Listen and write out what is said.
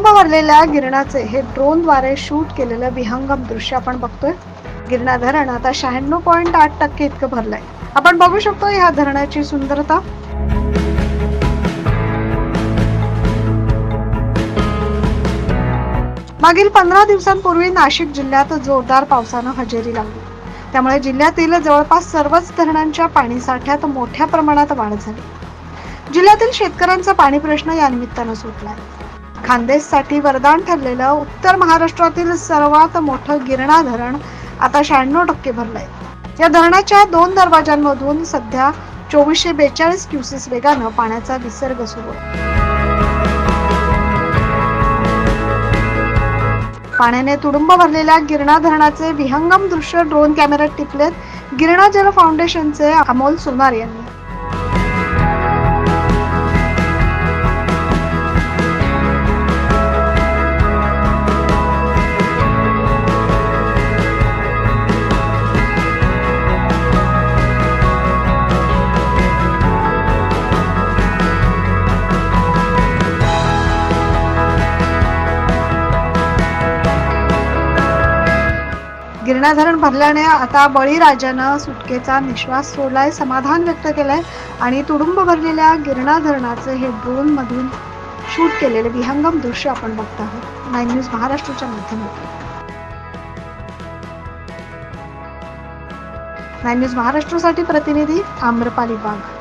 तुडुंब भरलेल्या गिरणाचे हे ड्रोनद्वारे शूट केलेलं विहंगम दृश्य आपण बघतोय. गिरणा धरण आता शहाण्णव पॉईंट आठ टक्के इतकं भरलंय. आपण बघू शकतो ह्या धरणाची सुंदरता. मागील पंधरा दिवसांपूर्वी नाशिक जिल्ह्यात जोरदार पावसानं हजेरी लावली. त्यामुळे जिल्ह्यातील जवळपास सर्वच धरणांच्या पाणी साठ्यात मोठ्या प्रमाणात वाढ झाली. जिल्ह्यातील शेतकऱ्यांचा पाणी प्रश्न या निमित्तानं सुटलाय. खानदेशसाठी वरदान ठरलेलं उत्तर महाराष्ट्रातील सर्वात मोठं गिरणा धरण आता शहाण्णव टक्के भरलंय. या धरणाच्या दोन दरवाजांमधून सध्या चोवीसशे बेचाळीस क्युसेस वेगानं पाण्याचा विसर्ग सुरू आहे. पाण्याने तुडुंब भरलेल्या गिरणा धरणाचे विहंगम दृश्य ड्रोन कॅमेऱ्यात टिपलेत गिरणा जल फाउंडेशनचे अमोल सोनार यांनी. गिरणाधारण भरल्याने आता बळीराजानं सुटकेचा निश्वास सोडलाय समाधान व्यक्त केलंय आणि तुडुंब भरलेल्या गिरणा धरणाचे हे ड्रोन मधून शूट केलेले विहंगम दृश्य आपण बघत आहोत. नाईन न्यूज महाराष्ट्राच्या माध्यमातून. नाईन न्यूज महाराष्ट्रासाठी प्रतिनिधी आम्रपाली वाघ